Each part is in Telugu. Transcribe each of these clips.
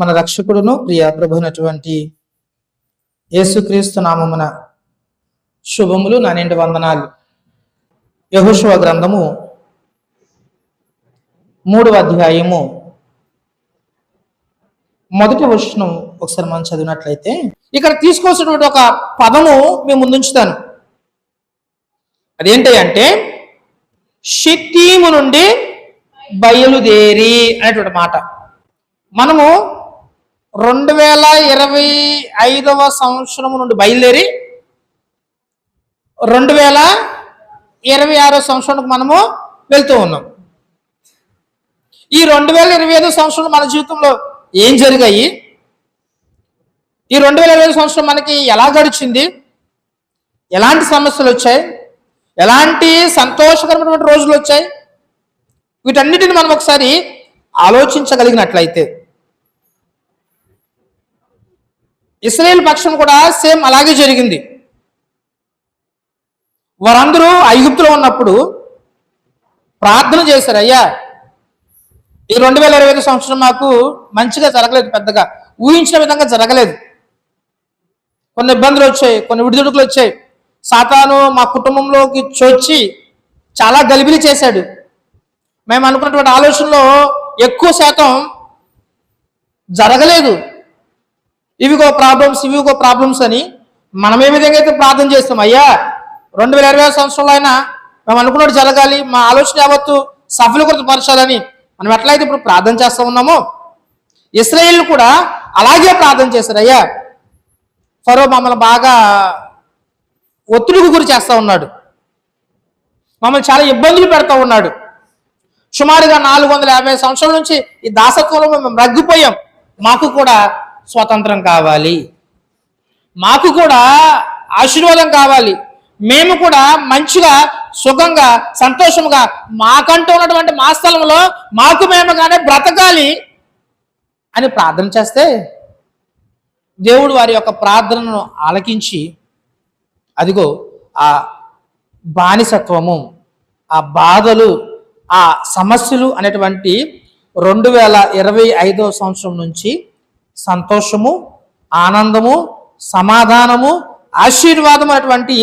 మన రక్షకుడును ప్రియ ప్రభునటువంటి యేసుక్రీస్తు నామమున శుభములు నా నిండు వందనాలు. యహోశువ గ్రంథము మూడవ అధ్యాయము. మొదటి వచనం ఒకసారి మనం చదివినట్లయితే ఇక్కడ తీసుకొచ్చినటువంటి ఒక పదము మేము ముందుంచుతాను. అదేంటి అంటే శక్తిము నుండి బయలుదేరి అనేటువంటి మాట. మనము రెండు వేల ఇరవై ఐదవ సంవత్సరం నుండి బయలుదేరి రెండు వేల ఇరవై ఆరో సంవత్సరానికి మనము వెళ్తూ ఉన్నాం. ఈ రెండు వేల ఇరవై ఐదో సంవత్సరం మన జీవితంలో ఏం జరిగాయి? ఈ రెండు వేల ఇరవై సంవత్సరం మనకి ఎలా గడిచింది? ఎలాంటి సమస్యలు వచ్చాయి? ఎలాంటి సంతోషకరమైనటువంటి రోజులు వచ్చాయి? వీటన్నిటిని మనం ఒకసారి ఆలోచించగలిగినట్లయితే ఇస్రాయేల్ పక్షం కూడా సేమ్ అలాగే జరిగింది. వారందరూ ఐగుప్తులో ఉన్నప్పుడు ప్రార్థన చేశారు అయ్యా ఈ రెండు వేల ఇరవై ఐదు సంవత్సరం మాకు మంచిగా జరగలేదు పెద్దగా ఊహించిన విధంగా జరగలేదు. కొన్ని ఇబ్బందులు వచ్చాయి కొన్ని విడిదుడుకులు వచ్చాయి. సాతాను మా కుటుంబంలోకి చొచ్చి చాలా గలిబిలి చేశాడు. మేము అనుకున్నటువంటి ఆలోచనలో ఎక్కువ శాతం జరగలేదు. ఇవిగో ప్రాబ్లమ్స్ ఇవిగో ప్రాబ్లమ్స్ అని మనం ఏ విధంగా అయితే ప్రార్థన చేస్తాం? అయ్యా రెండు వేల ఇరవై సంవత్సరంలో అయినా మేము అనుకున్నట్టు జరగాలి మా ఆలోచన యావత్తు సఫలీకృతపరచాలని మనం ఎట్లయితే ఇప్పుడు ప్రార్థన చేస్తూ ఉన్నామో ఇస్రాయేల్ కూడా అలాగే ప్రార్థన చేశారు. అయ్యా ఫరో మమ్మల్ని బాగా ఒత్తిడికి గురి చేస్తూ ఉన్నాడు. మమ్మల్ని చాలా ఇబ్బందులు పెడతా ఉన్నాడు. సుమారుగా నాలుగు వందల యాభై సంవత్సరాల నుంచి ఈ దాసత్వంలో మేము రగ్గిపోయాం. మాకు కూడా స్వతంత్రం కావాలి. మాకు కూడా ఆశీర్వాదం కావాలి. మేము కూడా మంచిగా సుఖంగా సంతోషంగా మాకంటూ ఉన్నటువంటి మా స్థలంలో మాకు మేముగానే బ్రతకాలి అని ప్రార్థన చేస్తే దేవుడు వారి యొక్క ప్రార్థనను ఆలకించి అదిగో ఆ బానిసత్వము ఆ బాధలు ఆ సమస్యలు అనేటువంటి రెండు వేల ఇరవై ఐదో సంవత్సరం నుంచి సంతోషము ఆనందము సమాధానము ఆశీర్వాదం అనేటువంటి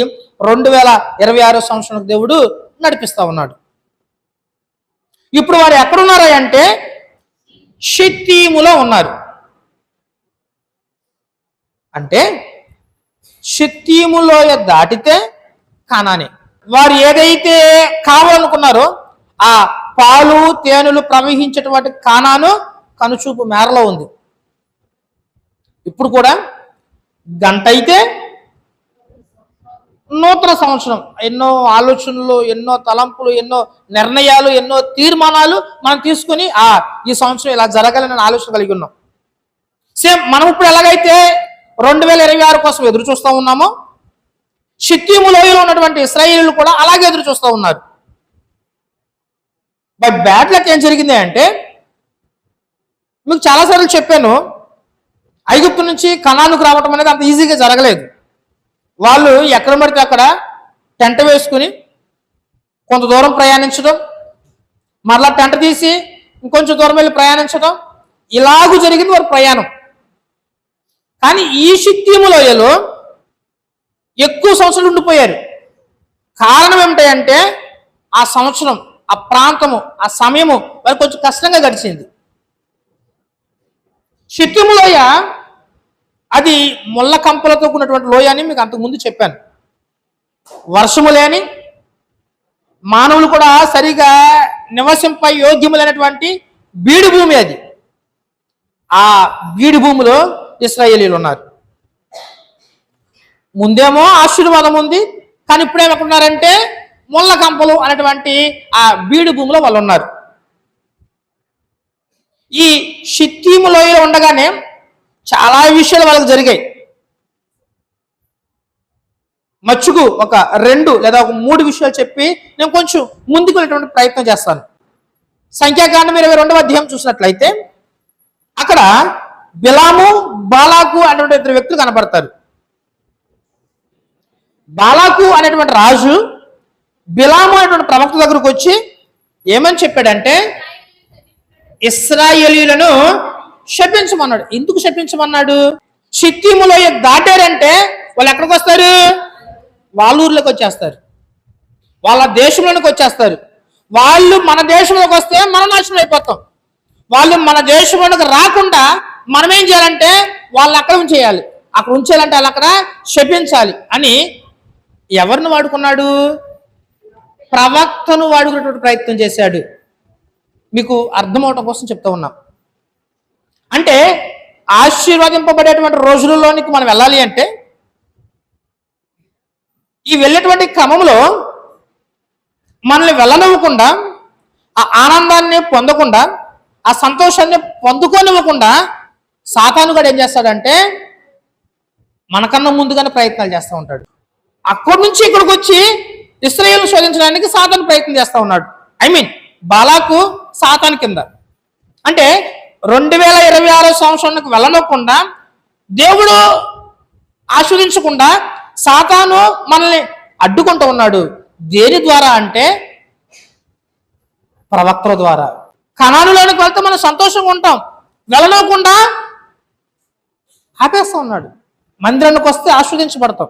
రెండు వేల ఇరవై ఆరో సంవత్సరం దేవుడు నడిపిస్తా ఉన్నాడు. ఇప్పుడు వారు ఎక్కడున్నారా అంటే షిత్తీములో ఉన్నారు. అంటే షిత్తీములోయ దాటితే కానానే. వారు ఏదైతే కావాలనుకున్నారో ఆ పాలు తేనెలు ప్రవహించేటువంటి కానాను కనుచూపు మేరలో ఉంది. ఇప్పుడు కూడా గంట అయితే నూతన సంవత్సరం. ఎన్నో ఆలోచనలు ఎన్నో తలంపులు ఎన్నో నిర్ణయాలు ఎన్నో తీర్మానాలు మనం తీసుకుని ఆ ఈ సంవత్సరం ఇలా జరగాలని ఆలోచన కలిగి ఉన్నాం. సేమ్ మనం ఇప్పుడు ఎలాగైతే రెండు వేల ఇరవై ఆరు కోసం ఎదురు చూస్తూ ఉన్నామో షిత్తీము లోయలో ఉన్నటువంటి ఇస్రాయిలు కూడా అలాగే ఎదురు చూస్తూ ఉన్నారు. బట్ బ్యాడ్ లక్ ఏం జరిగింది అంటే మీకు చాలాసార్లు చెప్పాను ఐగుప్తు నుంచి కణానికి రావటం అనేది అంత ఈజీగా జరగలేదు. వాళ్ళు ఎక్కడ పడితే అక్కడ టెంట వేసుకుని కొంత దూరం ప్రయాణించడం మరలా టెంట తీసి ఇంకొంచెం దూరం వెళ్ళి ప్రయాణించడం ఇలాగూ జరిగింది వారి ప్రయాణం. కానీ ఈ శక్తిము లోయలో ఎక్కువ సంవత్సరాలు ఉండిపోయారు. కారణం ఏమిటంటే ఆ సంవత్సరం ఆ ప్రాంతము ఆ సమయము వారికి కొంచెం కష్టంగా గడిచింది. షిక్కిము లోయ అది ముళ్ళ కంపలతో కూడినటువంటి లోయ అని మీకు అంతకుముందు చెప్పాను. వర్షము లేని మానవులు కూడా సరిగా నివసింప యోగ్యములైనటువంటి బీడు భూమి అది. ఆ బీడు భూమిలో ఇస్రాయేలీలు ఉన్నారు. ముందేమో ఆశీర్వాదం ఉంది కానీ ఇప్పుడు ఏమనుకున్నారంటే ముళ్ళ కంపలు అనేటువంటి ఆ బీడు భూమిలో వాళ్ళు ఉన్నారు. ఈ షిత్తీము లోయలో ఉండగానే చాలా విషయాలు వాళ్ళకి జరిగాయి. మచ్చుకు ఒక రెండు లేదా ఒక మూడు విషయాలు చెప్పి నేను కొంచెం ముందుకు వెళ్ళేటువంటి ప్రయత్నం చేస్తాను. సంఖ్యాకాండం ఇరవై రెండవ అధ్యాయం చూసినట్లయితే అక్కడ బిలాము బాలాకు అనేటువంటి ఇద్దరు వ్యక్తులు కనబడతారు. బాలాకు అనేటువంటి రాజు బిలాము అనేటువంటి ప్రవక్త దగ్గరకు వచ్చి ఏమని చెప్పాడంటే ఇస్రాయేలీలను శపించమన్నాడు. ఎందుకు శపించమన్నాడు? చిత్తిములో దాటారంటే వాళ్ళు ఎక్కడికి వస్తారు? వాళ్ళూర్లోకి వచ్చేస్తారు. వాళ్ళ దేశంలోనికి వచ్చేస్తారు. వాళ్ళు మన దేశంలోకి వస్తే మనం నాశనం అయిపోతాం. వాళ్ళు మన దేశంలోకి రాకుండా మనం ఏం చేయాలంటే వాళ్ళు అక్కడ ఉంచేయాలి. అక్కడ ఉంచేయాలంటే వాళ్ళు అక్కడ శపించాలి అని ఎవరిని వాడుకున్నాడు? ప్రవక్తను వాడుకునేటువంటి ప్రయత్నం చేశాడు. మీకు అర్థమవటం కోసం చెప్తూ ఉన్నాం. అంటే ఆశీర్వదింపబడేటువంటి రోజులలోనికి మనం వెళ్ళాలి అంటే ఈ వెళ్ళేటువంటి క్రమంలో మనల్ని వెళ్ళనివ్వకుండా ఆ ఆనందాన్ని పొందకుండా ఆ సంతోషాన్ని పొందుకోనివ్వకుండా సాతానుగాడు ఏం చేస్తాడంటే మనకన్నా ముందుగానే ప్రయత్నాలు చేస్తూ ఉంటాడు. అక్కడి నుంచి ఇక్కడికి వచ్చి ఇస్రాయేల్ శోధించడానికి సాతాను ప్రయత్నం చేస్తూ ఉన్నాడు. ఐ మీన్ బాలాకు సాతాన్ కింద. అంటే రెండు వేల ఇరవై ఆరో సంవత్సరానికి వెళ్ళనివ్వకుండా దేవుడు ఆస్వాదించకుండా సాతాను మనల్ని అడ్డుకుంటూ ఉన్నాడు. దేని ద్వారా అంటే ప్రవక్తల ద్వారా. కణానులోనికి వెళ్తే మనం సంతోషంగా ఉంటాం. వెళ్ళనివ్వకుండా ఆపేస్తా ఉన్నాడు. మందిరానికి వస్తే ఆస్వాదించబడతాం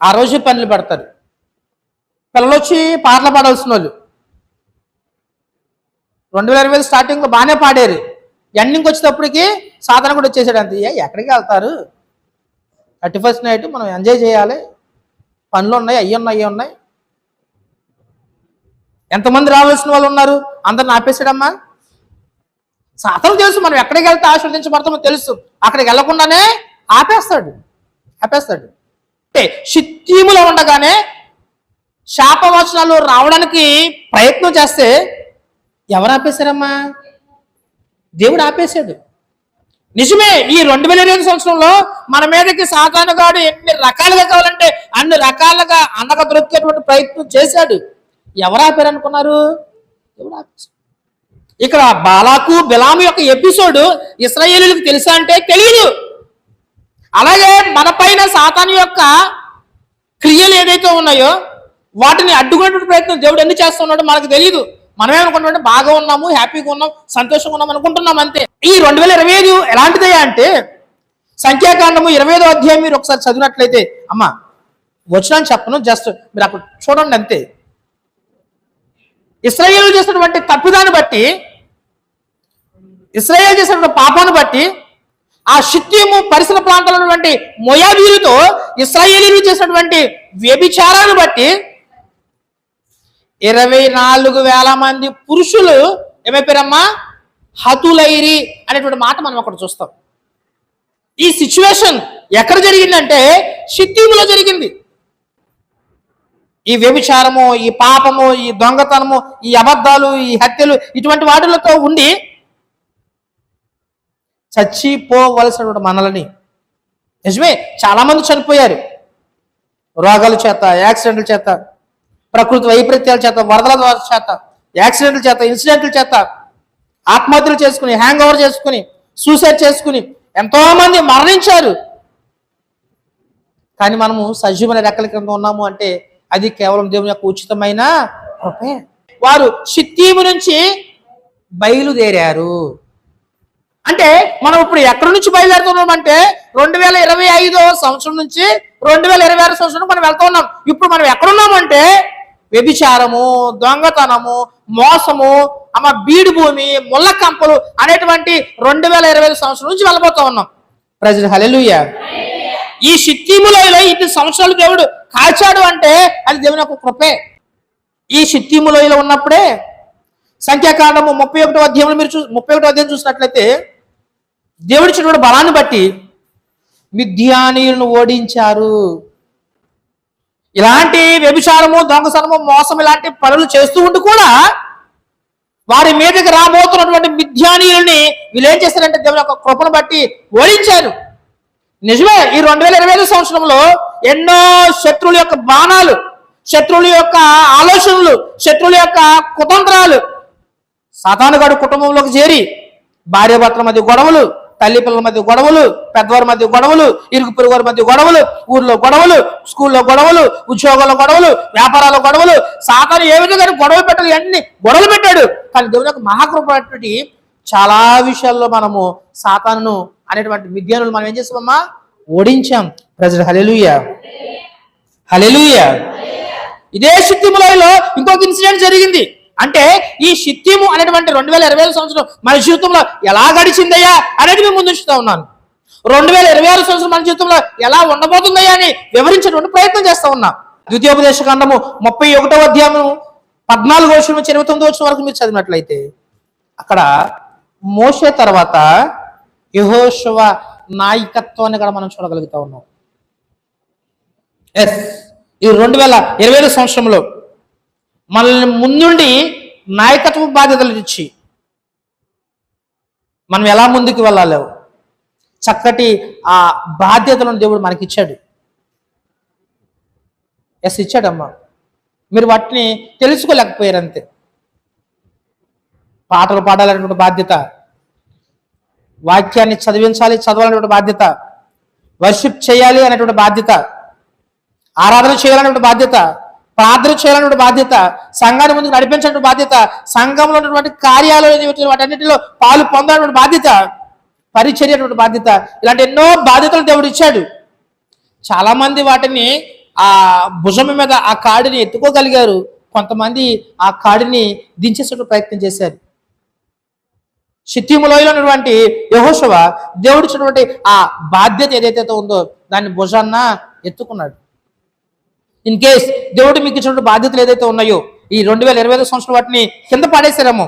ఆ రోజు పనులు పెడతారు పిల్లలు వచ్చి పాటలు పాడాల్సిన వాళ్ళు. రెండు వేల ఇరవై స్టార్టింగ్లో బాగానే పాడారు. ఎండింగ్ వచ్చేటప్పటికి సాధన కూడా వచ్చేసాడు అంతే. ఎక్కడికి వెళ్తారు? థర్టీ ఫస్ట్ నైట్ మనం ఎంజాయ్ చేయాలి. పనులు ఉన్నాయి అయ్యి ఉన్నాయి అయ్యి ఉన్నాయి. ఎంతమంది రావాల్సిన వాళ్ళు ఉన్నారు? అందరిని ఆపేసాడమ్మా సాధన తెలుసు మనం ఎక్కడికి వెళ్తే ఆస్వాదించబడతామో తెలుసు. అక్కడికి వెళ్ళకుండానే ఆపేస్తాడు. ఆపేస్తాడు. అంటే శిత్యములో ఉండగానే శాపవచనాలు రావడానికి ప్రయత్నం చేస్తే ఎవరు ఆపేశారమ్మా దేవుడు ఆపేశాడు. నిజమే ఈ రెండు వేల ఇరవై సంవత్సరంలో మన మీదకి సాతానుగాడు ఎన్ని రకాలుగా కావాలంటే అన్ని రకాలుగా అనగ దొరికేటువంటి ప్రయత్నం చేశాడు. ఎవరు ఆపారనుకున్నారు దేవుడు ఆపేశాడు. ఇక్కడ బాలాకు బిలాము యొక్క ఎపిసోడ్ ఇస్రాయేలీలకు తెలుసా అంటే తెలియదు అలాగే మన పైన సాతాను యొక్క క్రియలు ఏదైతే ఉన్నాయో వాటిని అడ్డుకునే ప్రయత్నం దేవుడు ఎన్ని చేస్తున్నాడో మనకు తెలియదు మనమే అనుకుంటామంటే బాగా ఉన్నాము హ్యాపీగా ఉన్నాం సంతోషంగా ఉన్నాం అనుకుంటున్నాం అంతే. ఈ రెండు వేల ఇరవై ఐదు ఎలాంటిదయ్యా అంటే సంఖ్యాకాండము ఇరవై ఐదో అధ్యాయం మీరు ఒకసారి చదివినట్లయితే అమ్మా వచ్చినాను చెప్పను జస్ట్ మీరు అక్కడ చూడండి అంతే. ఇస్రాయేల్ చేసినటువంటి తప్పిదాన్ని బట్టి ఇస్రాయేల్ చేసినటువంటి పాపాన్ని బట్టి ఆ షిత్యము పరిసర ప్రాంతాలు ఉన్నటువంటి మొయాబీలతో ఇస్రాయేలీలు చేసినటువంటి వ్యభిచారాన్ని బట్టి ఇరవై నాలుగు వేల మంది పురుషులు ఏమైపోయారమ్మా? హతులైరి అనేటువంటి మాట మనం అక్కడ చూస్తాం. ఈ సిచ్యువేషన్ ఎక్కడ జరిగిందంటే షిత్తీములో జరిగింది. ఈ వ్యభిచారము ఈ పాపము ఈ దొంగతనము ఈ అబద్ధాలు ఈ హత్యలు ఇటువంటి వాటిలతో ఉండి చచ్చిపోవలసినటువంటి మనలని. నిజమే చాలామంది చనిపోయారు. రోగాల చేత యాక్సిడెంట్ల చేత ప్రకృతి వైపరీత్యాల చేత వరదల ద్వారా చేత యాక్సిడెంట్ల చేత ఇన్సిడెంట్ల చేత ఆత్మహత్యలు చేసుకుని హ్యాంగ్ ఓవర్ చేసుకుని సూసైడ్ చేసుకుని ఎంతో మంది మరణించారు. కానీ మనము సజీవన రెక్కల కింద ఉన్నాము అంటే అది కేవలం దేవుని యొక్క ఉచితమైన కృపే. వారు చిత్తీము నుంచి బయలుదేరారు. అంటే మనం ఇప్పుడు ఎక్కడి నుంచి బయలుదేరుతున్నాం అంటే రెండు వేల ఇరవై ఐదో సంవత్సరం నుంచి రెండు వేల ఇరవై ఆరు సంవత్సరం మనం వెళ్తా ఉన్నాం. ఇప్పుడు మనం ఎక్కడున్నామంటే వ్యభిచారము దొంగతనము మోసము అమ్మ బీడు భూమి ముళ్ళ కంపలు అనేటువంటి రెండు వేల ఇరవై ఐదు సంవత్సరం నుంచి వెళ్ళబోతా ఉన్నాం. ప్రజలు హలెలుయ్య ఈ షిత్తీములో ఇన్ని సంవత్సరాలు దేవుడు కాల్చాడు అంటే అది దేవుని యొక్క కృపే. ఈ షిత్తీములోయలో ఉన్నప్పుడే సంఖ్యాకాండము ముప్పై ఒకటో అధ్యాయంలో మీరు చూ ముప్పై ఒకటో అధ్యాయం చూసినట్లయితే దేవుడిచ్చినటువంటి బలాన్ని బట్టి మిథ్యానీయులను ఓడించారు. ఇలాంటి వ్యభిచారము దొంగసనము మోసం ఇలాంటి పనులు చేస్తూ ఉంటూ కూడా వారి మీదకి రాబోతున్నటువంటి మిథ్యానీయుల్ని వీళ్ళు ఏం చేశారంటే దేవుని యొక్క కృపను బట్టి ఓడించారు. నిజమే ఈ రెండు వేల ఇరవై ఐదు సంవత్సరంలో ఎన్నో శత్రువుల యొక్క బాణాలు శత్రువుల యొక్క ఆలోచనలు శత్రువుల యొక్క కుతంత్రాలు సాతానుగాడు కుటుంబంలోకి చేరి భార్యాభర్తల మధ్య గొడవలు తల్లి పిల్లల మధ్య గొడవలు పెద్దవారి మధ్య గొడవలు ఇరుగు పొరుగు మధ్య గొడవలు ఊర్లో గొడవలు స్కూల్లో గొడవలు ఉద్యోగాల్లో గొడవలు వ్యాపారాల గొడవలు. సాతాను ఏ విధంగా గొడవలు పెట్టాలి అన్ని గొడవలు పెట్టాడు. కానీ దేవుని యొక్క మహాకృపటువంటి చాలా విషయాల్లో మనము సాతాను అనేటువంటి విద్యానులు మనం ఏం చేసామమ్మా ఓడించాం. ప్రజలు హలెలుయ హలెలుయ ఇదే శక్తి ఇంకొక ఇన్సిడెంట్ జరిగింది. అంటే ఈ సిత్యము అనేటువంటి రెండు వేల ఇరవై ఐదు సంవత్సరం మన జీవితంలో ఎలా గడిచిందయ్యా అనేది మేము ముందుంచుతా ఉన్నాను. రెండు వేల ఇరవై ఆరు సంవత్సరం మన జీవితంలో ఎలా ఉండబోతుందయ్యా అని వివరించేటువంటి ప్రయత్నం చేస్తా ఉన్నా. ద్వితీయోపదేశ ఖండము ముప్పై ఒకటో అధ్యాయము పద్నాలుగు వచ్చిన నుంచి ఇరవై తొమ్మిది వచ్చిన వరకు మీరు చదివినట్లయితే అక్కడ మోసే తర్వాత యహోశవ నాయకత్వాన్ని కూడా మనం చూడగలుగుతా ఉన్నాం. ఎస్ ఈ రెండు వేల ఇరవై ఐదు సంవత్సరంలో మనల్ని ముందుండి నాయకత్వ బాధ్యతలు ఇచ్చి మనం ఎలా ముందుకు వెళ్ళాలో. చక్కటి ఆ బాధ్యతలను దేవుడు మనకి ఇచ్చాడు ఎస్ ఇచ్చాడమ్మా. మీరు వాటిని తెలుసుకోలేకపోయారు అంతే పాటలు పాడాలనేటువంటి బాధ్యత. వాక్యాన్ని చదివించాలి చదవాలనేటువంటి బాధ్యత. వర్షిప్ చేయాలి అనేటువంటి బాధ్యత. ఆరాధన చేయాలనేటువంటి బాధ్యత. ప్రార్థన చేయాలనేటువంటి బాధ్యత సంఘాన్ని ముందుకు నడిపించాలనే బాధ్యత సంఘంలో ఉన్నటువంటి కార్యాలు వాటన్నిటిలో పాలు పొందాలనేటువంటి బాధ్యత పరిచర్యటువంటి బాధ్యత. ఇలాంటి ఎన్నో బాధ్యతలు దేవుడు ఇచ్చాడు. చాలా మంది వాటిని ఆ భుజం మీద ఆ కాడిని ఎత్తుకోగలిగారు. కొంతమంది ఆ కాడిని దించేసేటువంటి ప్రయత్నం చేశారు. షిత్తిములోయలో ఉన్నటువంటి యహోశవ దేవుడిచ్చినటువంటి ఆ బాధ్యత ఏదైతే ఉందో దాన్ని భుజాన్న ఎత్తుకున్నాడు. ఇన్ కేస్ దేవుడు మీకు ఇచ్చినటువంటి బాధ్యతలు ఏదైతే ఉన్నాయో ఈ రెండు వేల ఇరవై ఐదు సంవత్సరం వాటిని కింద పాడేశారేమో.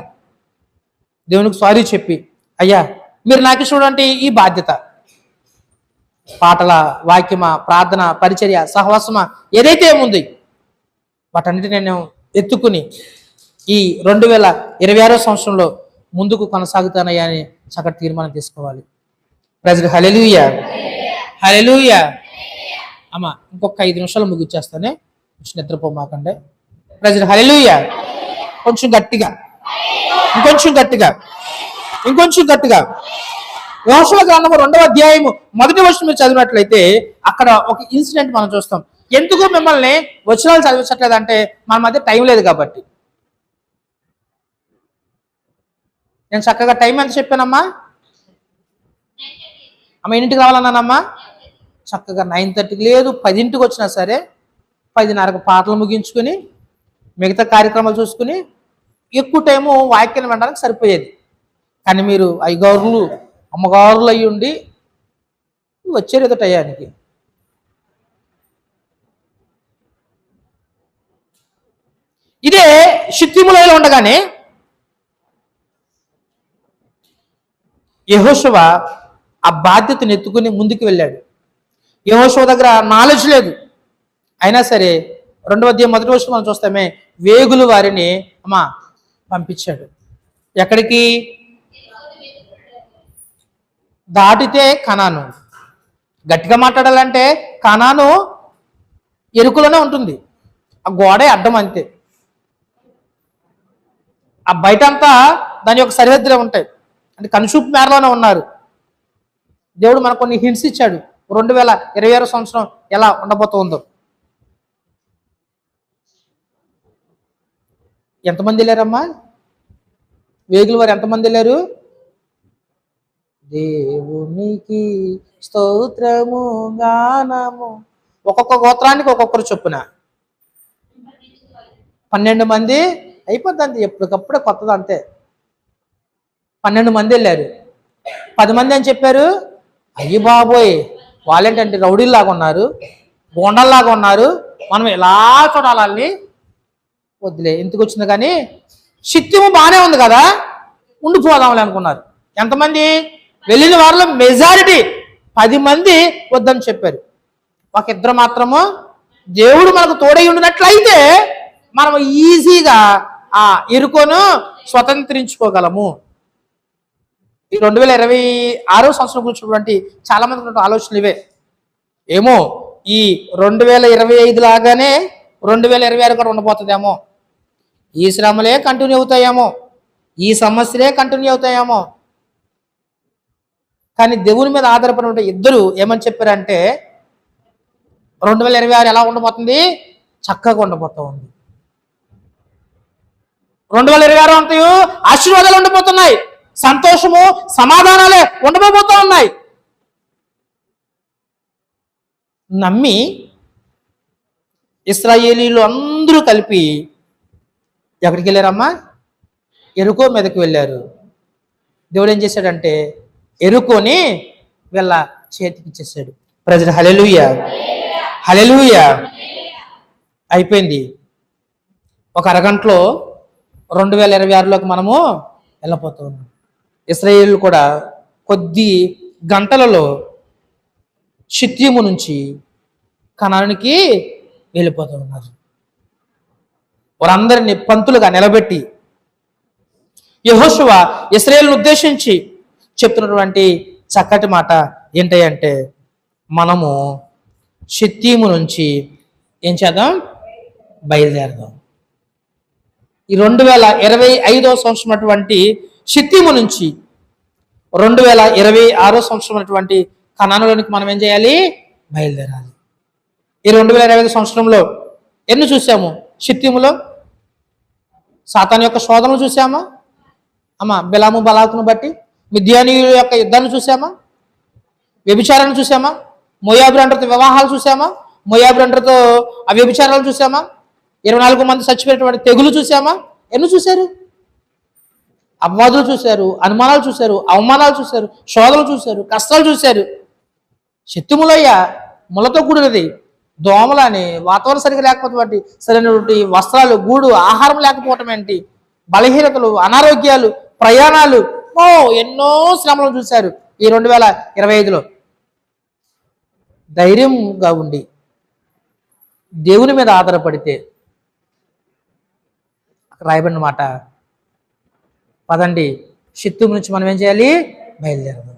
దేవునికి సారీ చెప్పి అయ్యా మీరు నాకు ఇచ్చినటువంటి ఈ బాధ్యత పాటల వాక్యమా ప్రార్థన పరిచర్య సహవాసమా ఏదైతే ఏముంది వాటన్నిటిని నేను ఎత్తుకుని ఈ రెండు వేల ఇరవై ఆరో సంవత్సరంలో ముందుకు కొనసాగుతానయ్యా అని చక్కటి తీర్మానం తీసుకోవాలి. ప్రజలు హలెలుయ హలెలుయ అమ్మ ఇంకొక ఐదు నిమిషాలు ముగిచ్చేస్తానే. కొంచెం నిద్రపోమాకండే. ప్రజలు హలెలుయ కొంచెం గట్టిగా. ఇంకొంచెం గట్టిగా. ఇంకొంచెం గట్టిగా. యోషువ గ్రంథము రెండవ అధ్యాయము మొదటి వర్షం మీరు చదివినట్లయితే అక్కడ ఒక ఇన్సిడెంట్ మనం చూస్తాం. ఎందుకు మిమ్మల్ని వచనాలు చదివించట్లేదు అంటే మన మధ్య టైం లేదు కాబట్టి. నేను చక్కగా టైం ఎంత చెప్పానమ్మా? అమ్మ ఇంటికి రావాలన్నానమ్మా? చక్కగా నైన్ థర్టీకి లేదు పదింటికి వచ్చినా సరే పదిన్నరకు పాటలు ముగించుకొని మిగతా కార్యక్రమాలు చూసుకుని ఎక్కువ టైము వాక్యాన్ని వినడానికి సరిపోయేది. కానీ మీరు అయ్యగారులు అమ్మగారులు అయ్యి ఉండి వచ్చారు ఏదో టయానికి. ఇదే శక్తిములలో ఉండగానే యహోశవ ఆ బాధ్యతను ఎత్తుకుని ముందుకు వెళ్ళాడు. యహోశవ దగ్గర నాలెడ్జ్ లేదు. అయినా సరే రెండవ అధ్యాయం మొదటి వర్షం మనం చూస్తామే వేగులు వారిని అమ్మా పంపించాడు. ఎక్కడికి? దాటితే కనాను. గట్టిగా మాట్లాడాలంటే కనాను ఎరుకులోనే ఉంటుంది. ఆ గోడే అడ్డం అంతే. ఆ బయట అంతా దాని యొక్క సరిహద్దులే ఉంటాయి. అంటే కన్సూప్ మేరలోనే ఉన్నారు. దేవుడు మనకు కొన్ని హింట్స్ ఇచ్చాడు. రెండు వేల ఇరవై ఆరు సంవత్సరం ఎలా ఉండబోతుందో. ఎంతమంది వెళ్ళారమ్మా? వేగుల వారు ఎంతమంది వెళ్ళారు? దేవునికి స్తోత్రము గానము. ఒక్కొక్క గోత్రానికి ఒక్కొక్కరు చొప్పున. పన్నెండు మంది అయిపోద్ది ఎప్పటికప్పుడే కొత్తది అంతే. పన్నెండు మంది వెళ్ళారు. పది మంది అని చెప్పారు? అయ్యి బాబోయ్ వాళ్ళేంటంటే రౌడీల్లాగా ఉన్నారు గోండల్లాగా ఉన్నారు. మనం ఎలా చూడాలని వద్దులే ఎందుకు వచ్చింది కానీ శక్తిము బాగానే ఉంది కదా ఉండిపోదాంలే అనుకున్నారు. ఎంతమంది? వెళ్ళిన వారిలో మెజారిటీ పది మంది వద్దని చెప్పారు. ఒక ఇద్దరు మాత్రము దేవుడు మనకు తోడై ఉండినట్లయితే మనం ఈజీగా ఆ ఇరుకోను స్వతంత్రించుకోగలము. ఈ రెండు వేల ఇరవై ఆరో సంవత్సరం గురించినటువంటి చాలా మంది ఆలోచనలు ఇవే. ఏమో ఈ రెండు వేల ఇరవై ఐదు లాగానే రెండు వేల ఇరవై ఆరు కూడా ఉండబోతుందేమో. ఈ శ్రమలే కంటిన్యూ అవుతాయేమో. ఈ సమస్యలే కంటిన్యూ అవుతాయేమో. కానీ దేవుని మీద ఆధారపడిన ఇద్దరు ఏమని చెప్పారంటే రెండు వేల ఇరవై ఆరు ఎలా ఉండబోతుంది? చక్కగా ఉండబోతా ఉంది. రెండు వేల ఇరవై ఆరు అంతయు ఆశీర్వాదాలు ఉండిపోతున్నాయి. సంతోషము సమాధానాలే ఉండబోతూ ఉన్నాయి. నమ్మి ఇస్రాయేలీలు అందరూ కలిపి ఎక్కడికి వెళ్ళారమ్మా? ఎరుకో మీదకి వెళ్ళారు. దేవుడు ఏం చేశాడంటే ఎరుకోని వీళ్ళ చేతికి ఇచ్చేసాడు ప్రజలు హలెలుయ హలెలుయ అయిపోయింది. ఒక అరగంటలో రెండు వేల ఇరవై ఆరులోకి మనము వెళ్ళిపోతూ ఉన్నాం ఇస్రాయేల్ కూడా కొద్ది గంటలలో షిత్యము నుంచి కణానికి వెళ్ళిపోతూ ఉన్నారు. వారందరినీ పంతులుగా నిలబెట్టి యహోశువ ఇస్రాయేల్ను ఉద్దేశించి చెప్తున్నటువంటి చక్కటి మాట ఏంటంటే మనము షిత్తీము నుంచి ఏం చేద్దాం? బయలుదేరదాం. ఈ రెండు వేల ఇరవై ఐదో సంవత్సరం అటువంటి షిత్తీము నుంచి రెండు వేల ఇరవై ఆరో సంవత్సరం అటువంటి కణానులోనికి మనం ఏం చేయాలి? బయలుదేరాలి. ఈ రెండు వేల ఇరవై ఐదు సంవత్సరంలో ఎన్ని చూసాము? షిత్తీములో సాతాన్ యొక్క శోధనలు చూసామా? అమ్మా బిలాము బలాకును బట్టి మిద్యానీయుల యొక్క యుద్ధాన్ని చూసామా? వ్యభిచారాన్ని చూసామా? మొయాబురండ్రతో వివాహాలు చూసామా? మొయాబురండ్రతో ఆ వ్యభిచారాలు చూసామా? ఇరవై నాలుగు మంది చచ్చిపోయినటువంటి తెగులు చూసామా? ఎన్ని చూశారు? అపవాదులు చూశారు అనుమానాలు చూశారు అవమానాలు చూశారు శోధలు చూశారు కష్టాలు చూశారు. శత్రుములయ్య ములతో కూడినది దోమలని వాతావరణం సరిగ్గా లేకపోతే సరైనటువంటి వస్త్రాలు గూడు ఆహారం లేకపోవటం ఏంటి? బలహీనతలు అనారోగ్యాలు ప్రయాణాలు. ఓ ఎన్నో శ్రమలు చూశారు ఈ రెండు వేల ఇరవై ఐదులో. ధైర్యంగా ఉండి దేవుని మీద ఆధారపడితే రాయబడిన మాట పదండి. షిత్తు నుంచి మనం ఏం చేయాలి? బయలుదేరదాం.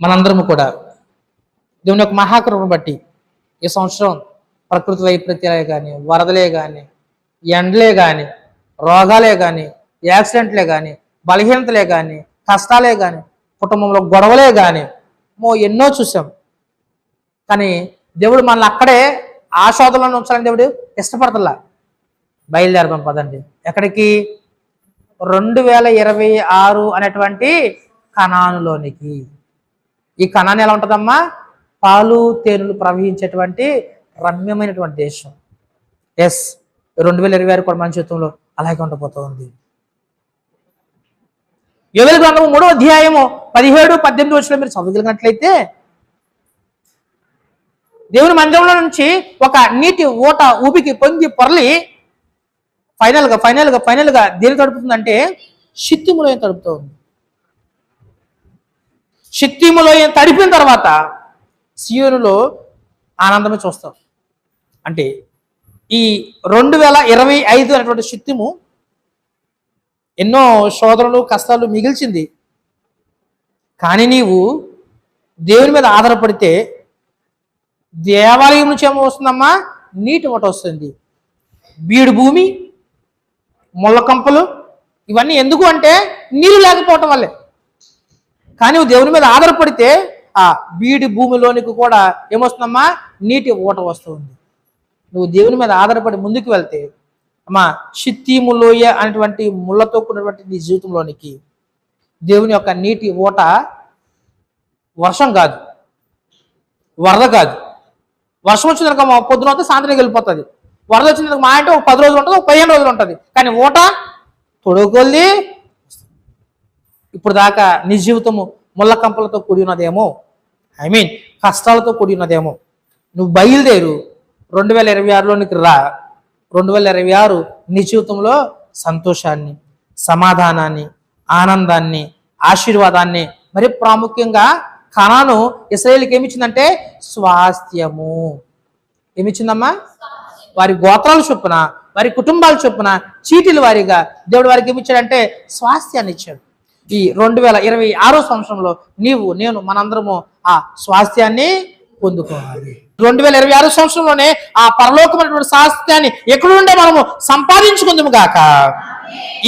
మనందరము కూడా. దేవుని యొక్క మహాకృపను బట్టి ఈ సంవత్సరం ప్రకృతి వైపరీత్యాలే కానీ వరదలే కానీ ఎండలే కానీ రోగాలే కానీ యాక్సిడెంట్లే కానీ బలహీనతలే కానీ కష్టాలే కానీ కుటుంబంలో గొడవలే కానీ మో ఎన్నో చూసాం కానీ దేవుడు మనల్ని అక్కడే ఆ ఉంచాలని దేవుడు ఇష్టపడతలా. బయలుదేరదాం పదండి. ఎక్కడికి? రెండు వేల ఇరవై ఆరు అనేటువంటి కణానులోనికి. ఈ కణాన్ని ఎలా ఉంటుందమ్మా? పాలు తేనెలు ప్రవహించేటువంటి రమ్యమైనటువంటి దేశం. ఎస్ రెండు వేల ఇరవై ఆరు కూడా మన జీవితంలో అలాగే ఉండబోతూ ఉంది యోగుల గ్రంథము మూడో అధ్యాయము పదిహేడు పద్దెనిమిది వచ్చిన మీరు చదవగలిగినట్లయితే దేవుని మందిరంలో నుంచి ఒక నీటి ఓట ఊపికి పొంగి పొరలి ఫైనల్గా ఫైనల్గా ఫైనల్గా దేని తడుపుతుందంటే షిత్తిములో తడుపుతూ ఉంది షిత్తిములో తడిపిన తర్వాత సియోనులో ఆనందమే చూస్తాం. అంటే ఈ రెండు వేల ఇరవై ఐదు అనేటువంటి శక్తిము ఎన్నో శోధనలు కష్టాలు మిగిల్చింది. కానీ నీవు దేవుని మీద ఆధారపడితే దేవాలయం నుంచి ఏమో వస్తుందమ్మా? నీటి ఒకటి వస్తుంది. బీడు భూమి ముళ్ళకంపలు ఇవన్నీ ఎందుకు అంటే నీళ్ళు లేకపోవటం వల్లే. కానీ నువ్వు దేవుని మీద ఆధారపడితే ఆ బీడి భూమిలోనికి కూడా ఏమొస్తుందమ్మా? నీటి ఊట వస్తుంది. నువ్వు దేవుని మీద ఆధారపడి ముందుకు వెళ్తే అమ్మా చిత్తీములోయ అనేటువంటి ముళ్ళతో కూడినటువంటి నీ జీవితంలోనికి దేవుని యొక్క నీటి ఊట వర్షం కాదు. వరద కాదు. వర్షం వచ్చిందనుక పొద్దున వస్తే సాయంత్రం వెళ్ళిపోతుంది. వరద వచ్చినందుకు మా అంటే ఒక పది రోజులు ఉంటుంది ఒక పదిహేను రోజులు ఉంటుంది. కానీ ఊట తొడుగొల్ది ఇప్పుడు దాకా నీ జీవితము ముళ్ళ కంపలతో కూడి ఉన్నదేమో ఐ మీన్ కష్టాలతో కూడి ఉన్నదేమో నువ్వు బయలుదేరు రెండు వేల ఇరవై ఆరులోనికి రా. రెండు వేల ఇరవై ఆరు నీ జీవితంలో సంతోషాన్ని సమాధానాన్ని ఆనందాన్ని ఆశీర్వాదాన్ని మరి ప్రాముఖ్యంగా కణాను ఇస్రాయేల్కి ఏమిచ్చిందంటే స్వాస్థ్యము. ఏమిచ్చిందమ్మా? వారి గోత్రాల చొప్పున వారి కుటుంబాల చొప్పున చీటీల వారిగా దేవుడు వారికి ఏమిచ్చాడంటే స్వాస్థ్యాన్ని ఇచ్చాడు. ఈ రెండు వేల ఇరవై ఆరో సంవత్సరంలో నీవు నేను మనందరము ఆ స్వాస్థ్యాన్ని పొందుకోవాలి. రెండు వేల ఇరవై ఆరో సంవత్సరంలోనే ఆ పరలోకమైనటువంటి స్వాస్థ్యాన్ని ఎక్కడ ఉండే మనము సంపాదించుకుందాము గాక?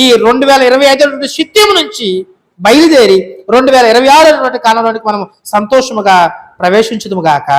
ఈ రెండు వేల ఇరవై ఐదు శిత్యం నుంచి బయలుదేరి రెండు వేల ఇరవై ఆరు కాలంలోనికి మనము సంతోషముగా ప్రవేశించదుము గాక?